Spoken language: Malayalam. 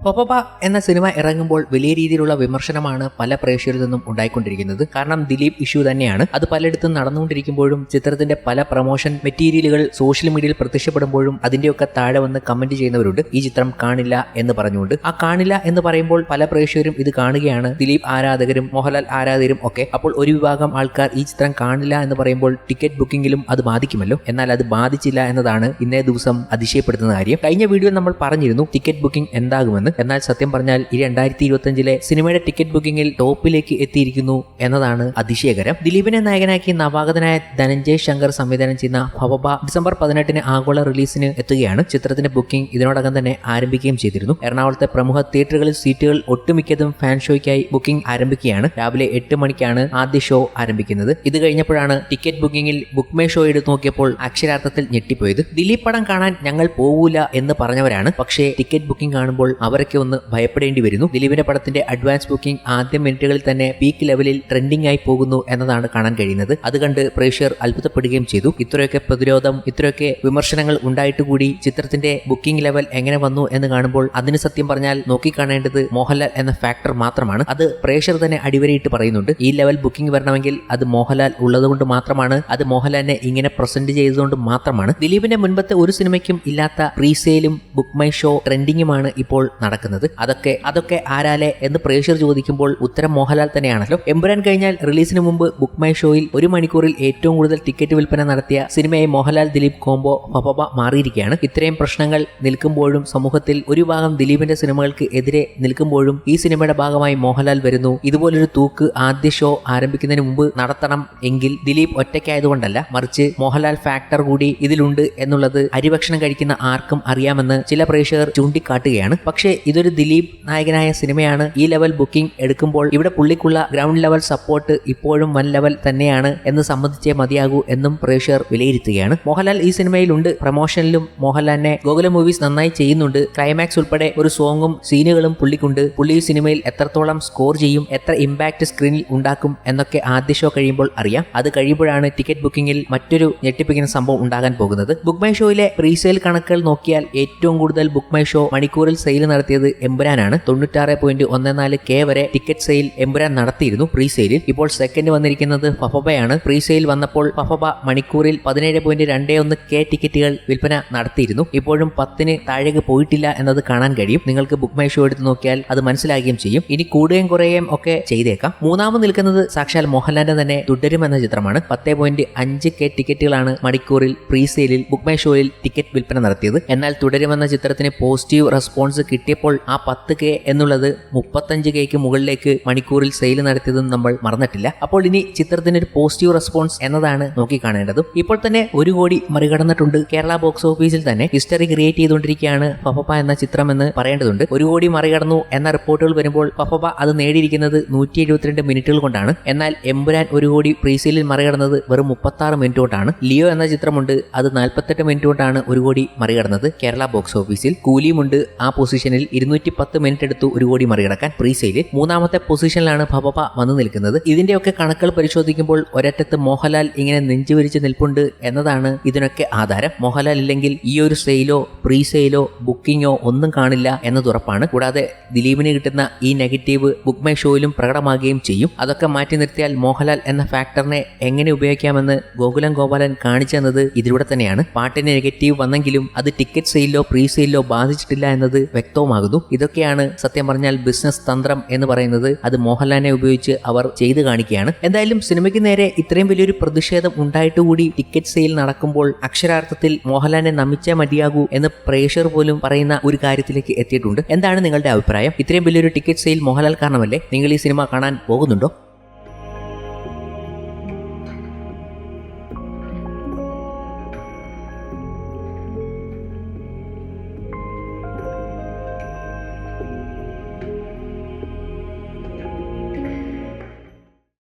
പൊപ്പപ്പ എന്ന സിനിമ ഇറങ്ങുമ്പോൾ വലിയ രീതിയിലുള്ള വിമർശനമാണ് പല പ്രേക്ഷകരിൽ നിന്നും ഉണ്ടായിക്കൊണ്ടിരിക്കുന്നത്. കാരണം ദിലീപ് ഇഷ്യൂ തന്നെയാണ്. അത് പലയിടത്തും നടന്നുകൊണ്ടിരിക്കുമ്പോഴും ചിത്രത്തിന്റെ പല പ്രൊമോഷൻ മെറ്റീരിയലുകൾ സോഷ്യൽ മീഡിയയിൽ പ്രത്യക്ഷപ്പെടുമ്പോഴും അതിന്റെയൊക്കെ താഴെ വന്ന് കമന്റ് ചെയ്യുന്നവരുണ്ട്. ഈ ചിത്രം കാണില്ല എന്ന് പറഞ്ഞുകൊണ്ട്. ആ കാണില്ല എന്ന് പറയുമ്പോൾ പല പ്രേക്ഷകരും ഇത് കാണുകയാണ്. ദിലീപ് ആരാധകരും മോഹൻലാൽ ആരാധകരും ഒക്കെ. അപ്പോൾ ഒരു വിഭാഗം ആൾക്കാർ ഈ ചിത്രം കാണില്ല എന്ന് പറയുമ്പോൾ ടിക്കറ്റ് ബുക്കിംഗിലും അത് ബാധിക്കുമല്ലോ. എന്നാൽ അത് ബാധിച്ചില്ല എന്നതാണ് ഇന്നേ ദിവസം അതിശയപ്പെടുത്തുന്ന കാര്യം. കഴിഞ്ഞ വീഡിയോ നമ്മൾ പറഞ്ഞിരുന്നു ടിക്കറ്റ് ബുക്കിംഗ് എന്താകുമെന്ന്. എന്നാൽ സത്യം പറഞ്ഞാൽ ഈ രണ്ടായിരത്തി ഇരുപത്തിയഞ്ചിലെ സിനിമയുടെ ടിക്കറ്റ് ബുക്കിംഗിൽ ടോപ്പിലേക്ക് എത്തിയിരിക്കുന്നു എന്നതാണ് അതിശയകരം. ദിലീപിനെ നായകനാക്കി നവാഗതനായ ധനഞ്ജയ് ശങ്കർ സംവിധാനം ചെയ്യുന്ന ഭവബ ഡിസംബർ പതിനെട്ടിന് ആഗോള റിലീസിന് എത്തുകയാണ്. ചിത്രത്തിന്റെ ബുക്കിംഗ് ഇതിനോടകം തന്നെ ആരംഭിക്കുകയും ചെയ്തിരുന്നു. എറണാകുളത്തെ പ്രമുഖ തിയേറ്ററുകളിൽ സീറ്റുകൾ ഒട്ടുമിക്കതും ഫാൻ ഷോയ്ക്കായി ബുക്കിംഗ് ആരംഭിക്കുകയാണ്. രാവിലെ എട്ട് മണിക്കാണ് ആദ്യ ഷോ ആരംഭിക്കുന്നത്. ഇത് കഴിഞ്ഞപ്പോഴാണ് ടിക്കറ്റ് ബുക്കിംഗിൽ ബുക്ക് മേ ഷോ എടുത്തു നോക്കിയപ്പോൾ അക്ഷരാർത്ഥത്തിൽ ഞെട്ടിപ്പോയത്. ദിലീപ് പടം കാണാൻ ഞങ്ങൾ പോവൂല എന്ന് പറഞ്ഞവരാണ്. പക്ഷേ ടിക്കറ്റ് ബുക്കിംഗ് കാണുമ്പോൾ അവരൊക്കെ ഒന്ന് ഭയപ്പെടേണ്ടി വരുന്നു. ദിലീപിന്റെ പടത്തിന്റെ അഡ്വാൻസ് ബുക്കിംഗ് ആദ്യ മിനിറ്റുകളിൽ തന്നെ പീക്ക് ലെവലിൽ ട്രെൻഡിംഗ് ആയി പോകുന്നു എന്നതാണ് കാണാൻ കഴിയുന്നത്. അത് കണ്ട് പ്രേക്ഷകർ അത്ഭുതപ്പെടുകയും ചെയ്തു. ഇത്രയൊക്കെ പ്രതിരോധം ഇത്രയൊക്കെ വിമർശനങ്ങൾ ഉണ്ടായിട്ട് കൂടി ചിത്രത്തിന്റെ ബുക്കിംഗ് ലെവൽ എങ്ങനെ വന്നു എന്ന് കാണുമ്പോൾ അതിന് സത്യം പറഞ്ഞാൽ നോക്കിക്കാണേണ്ടത് മോഹൻലാൽ എന്ന ഫാക്ടർ മാത്രമാണ്. അത് പ്രേക്ഷകർ തന്നെ അടിവരയിട്ട് പറയുന്നുണ്ട്. ഈ ലെവൽ ബുക്കിംഗ് വരണമെങ്കിൽ അത് മോഹൻലാൽ ഉള്ളതുകൊണ്ട് മാത്രമാണ് അത് മോഹൻലാലിനെ ഇങ്ങനെ പ്രസന്റ് ചെയ്തതുകൊണ്ട് മാത്രമാണ്. ദിലീപിന്റെ മുൻപത്തെ ഒരു സിനിമയ്ക്കും ഇല്ലാത്ത പ്രീസെയിലും ബുക്ക് മൈ ഷോ ട്രെൻഡിങ്ങുമാണ് ഇപ്പോൾ നടക്കുന്നത്. അതൊക്കെ അതൊക്കെ ആരാലെ എന്ന് പ്രേക്ഷകർ ചോദിക്കുമ്പോൾ ഉത്തരം മോഹൻലാൽ തന്നെയാണല്ലോ. എമ്പുരാൻ കഴിഞ്ഞാൽ റിലീസിന് മുമ്പ് ബുക്ക് മൈ ഷോയിൽ ഒരു മണിക്കൂറിൽ ഏറ്റവും കൂടുതൽ ടിക്കറ്റ് വിൽപ്പന നടത്തിയ സിനിമയെ മോഹൻലാൽ ദിലീപ് കോംബോ പപ്പ മാറിയിരിക്കുകയാണ്. ഇത്രയും പ്രശ്നങ്ങൾ നിൽക്കുമ്പോഴും സമൂഹത്തിൽ ഒരു ഭാഗം ദിലീപിന്റെ സിനിമകൾക്ക് എതിരെ നിൽക്കുമ്പോഴും ഈ സിനിമയുടെ ഭാഗമായി മോഹൻലാൽ വരുന്നു. ഇതുപോലൊരു തൂക്ക് ആദ്യ ഷോ ആരംഭിക്കുന്നതിന് മുമ്പ് നടത്തണം എങ്കിൽ ദിലീപ് ഒറ്റയ്ക്കായതുകൊണ്ടല്ല മറിച്ച് മോഹൻലാൽ ഫാക്ടർ കൂടി ഇതിലുണ്ട് എന്നുള്ളത് അരിഭക്ഷണം കഴിക്കുന്ന ആർക്കും അറിയാമെന്ന് ചില പ്രേക്ഷകർ ചൂണ്ടിക്കാട്ടുകയാണ്. പക്ഷേ ഇതൊരു ദിലീപ് നായകനായ സിനിമയാണ്. ഈ ലെവൽ ബുക്കിംഗ് എടുക്കുമ്പോൾ ഇവിടെ പുള്ളിക്കുള്ള ഗ്രൗണ്ട് ലെവൽ സപ്പോർട്ട് ഇപ്പോഴും വൻ ലെവൽ തന്നെയാണ് എന്ന് സമ്മതിച്ചേ മതിയാകൂ എന്നും പ്രേക്ഷകർ വിലയിരുത്തുകയാണ്. മോഹൻലാൽ ഈ സിനിമയിലുണ്ട്. പ്രൊമോഷനിലും മോഹൻലാലിനെ ഗോകുല മൂവീസ് നന്നായി ചെയ്യുന്നുണ്ട്. ക്ലൈമാക്സ് ഉൾപ്പെടെ ഒരു സോങ്ങും സീനുകളും പുള്ളിക്കുണ്ട്. പുള്ളി ഈ സിനിമയിൽ എത്രത്തോളം സ്കോർ ചെയ്യും എത്ര ഇമ്പാക്ട് സ്ക്രീനിൽ ഉണ്ടാക്കും എന്നൊക്കെ ആദ്യ ഷോ കഴിയുമ്പോൾ അറിയാം. അത് കഴിയുമ്പോഴാണ് ടിക്കറ്റ് ബുക്കിംഗിൽ മറ്റൊരു ഞെട്ടിപ്പിക്കുന്ന സംഭവം ഉണ്ടാകാൻ പോകുന്നത്. ബുക്ക് മൈ ഷോയിലെ പ്രീസെയിൽ കണക്കുകൾ നോക്കിയാൽ ഏറ്റവും കൂടുതൽ ബുക്ക് മൈ ഷോ മണിക്കൂറിൽ സെയിൽ നടത്തിയത് എംബുരാനാണ് തൊണ്ണൂറ്റാറ് പോയിന്റ് ഒന്ന് നാല് കെ വരെ ടിക്കറ്റ് സെയിൽ എംബ്രാൻ നടത്തിയിരുന്നു പ്രീ സെയിലിൽ ഇപ്പോൾ സെക്കൻഡ് വന്നിരിക്കുന്നത് ഫഫബയാണ്. പ്രീ സെയിൽ വന്നപ്പോൾ ഫഫബ മണിക്കൂറിൽ പതിനേഴ് പോയിന്റ് രണ്ട് ഒന്ന് കെ ടിക്കറ്റുകൾ വിൽപ്പന നടത്തിയിരുന്നു. ഇപ്പോഴും പത്തിന് താഴേക്ക് പോയിട്ടില്ല എന്നത് കാണാൻ കഴിയും. നിങ്ങൾക്ക് ബുക്ക് മൈ ഷോ എടുത്ത് നോക്കിയാൽ അത് മനസ്സിലാകുകയും ചെയ്യും. ഇനി കൂടുകയും കുറയുകയും ഒക്കെ ചെയ്തേക്കാം. മൂന്നാമത് നിൽക്കുന്നത് സാക്ഷാൽ മോഹൻലാലിന്റെ തന്നെ തുടരും എന്ന ചിത്രമാണ്. പത്ത് പോയിന്റ് അഞ്ച് കെ ടിക്കറ്റുകളാണ് മണിക്കൂറിൽ പ്രീ സെയിലിൽ ബുക്ക് മൈ ഷോയിൽ ടിക്കറ്റ് വിൽപ്പന നടത്തിയത്. എന്നാൽ തുടരുമെന്ന ചിത്രത്തിന് പോസിറ്റീവ് റെസ്പോൺസ് കിട്ടിയപ്പോൾ ആ പത്ത് കെ എന്നുള്ളത് മുപ്പത്തഞ്ച് കെക്ക് മുകളിലേക്ക് മണിക്കൂറിൽ സെയിൽ നടത്തിയതും നമ്മൾ മറന്നിട്ടില്ല. അപ്പോൾ ഇനി ചിത്രത്തിന് ഒരു പോസിറ്റീവ് റെസ്പോൺസ് എന്നതാണ് നോക്കിക്കാണേണ്ടതും ഇപ്പോൾ തന്നെ ഒരു കോടി മറികടന്നിട്ടുണ്ട്. കേരള ബോക്സ് ഓഫീസിൽ തന്നെ ഹിസ്റ്ററി ക്രിയേറ്റ് ചെയ്തുകൊണ്ടിരിക്കുകയാണ് പപ്പപ്പ എന്ന ചിത്രം എന്ന് പറയേണ്ടതുണ്ട്. ഒരു കോടി മറികടന്നു എന്ന റിപ്പോർട്ടുകൾ വരുമ്പോൾ പപ്പപ്പ അത് നേടിയിരിക്കുന്നത് നൂറ്റി എഴുപത്തിരണ്ട് മിനിറ്റുകൾ കൊണ്ടാണ്. എന്നാൽ എമ്പുരാൻ ഒരു കോടി പ്രീസീലിൽ മറികടന്നത് വെറും മുപ്പത്തി ആറ് മിനിറ്റ് കൊണ്ടാണ്. ലിയോ എന്ന ചിത്രമുണ്ട്. അത് നാൽപ്പത്തെട്ട് മിനിറ്റ് കൊണ്ടാണ് ഒരു കോടി മറികടന്നത് കേരള ബോക്സ് ഓഫീസിൽ കൂലിയുമുണ്ട് ആ പൊസിഷനിൽ ഇരുന്നൂറ്റി പത്ത് മിനിറ്റ് എടുത്തു ഒരു കോടി മറികടക്കാൻ പ്രീസെയിലിൽ മൂന്നാമത്തെ പൊസിഷനിലാണ് ഭവപ വന്നു നിൽക്കുന്നത്. ഇതിന്റെയൊക്കെ കണക്കുകൾ പരിശോധിക്കുമ്പോൾ ഒരറ്റത്ത് മോഹൻലാൽ ഇങ്ങനെ നെഞ്ചുവിരിച്ച് നിൽപ്പുണ്ട് എന്നതാണ് ഇതിനൊക്കെ ആധാരം. മോഹൻലാൽ ഇല്ലെങ്കിൽ ഈ ഒരു സെയിലോ പ്രീസെയിലോ ബുക്കിങ്ങോ ഒന്നും കാണില്ല എന്നത് ഉറപ്പാണ്. കൂടാതെ ദിലീപിന് കിട്ടുന്ന ഈ നെഗറ്റീവ് ബുക്ക് മൈ ഷോയിലും പ്രകടമാകുകയും ചെയ്യും. അതൊക്കെ മാറ്റി നിർത്തിയാൽ മോഹൻലാൽ എന്ന ഫാക്ടറിനെ എങ്ങനെ ഉപയോഗിക്കാമെന്ന് ഗോകുലം ഗോപാലൻ കാണിച്ചു തന്നത് ഇതിലൂടെ തന്നെയാണ്. പാട്ടിന് നെഗറ്റീവ് വന്നെങ്കിലും അത് ടിക്കറ്റ് സെയിലോ പ്രീ സെയിലോ ബാധിച്ചിട്ടില്ല എന്നത് വ്യക്തവുമാകുന്നു. ഇതൊക്കെയാണ് സത്യം പറഞ്ഞാൽ ബിസിനസ് തന്ത്രം എന്ന് പറയുന്നത്. അത് മോഹൻലാലിനെ ഉപയോഗിച്ച് അവർ ചെയ്തു കാണിക്കുകയാണ്. എന്തായാലും സിനിമയ്ക്ക് നേരെ ഇത്രയും വലിയൊരു പ്രതിഷേധം ഉണ്ടായിട്ട് കൂടി ടിക്കറ്റ് സെയിൽ നടക്കുമ്പോൾ അക്ഷരാർത്ഥത്തിൽ മോഹൻലാലിനെ നമിച്ചേ മതിയാകൂ എന്ന് പ്രേക്ഷകർ പോലും പറയുന്ന ഒരു കാര്യത്തിലേക്ക് എത്തിയിട്ടുണ്ട്. എന്താണ് നിങ്ങളുടെ അഭിപ്രായം? ഇത്രയും വലിയൊരു ടിക്കറ്റ് സെയിൽ മോഹൻലാൽ കാരണമല്ലേ? നിങ്ങൾ ഈ സിനിമ കാണാൻ പോകുന്നുണ്ടോ?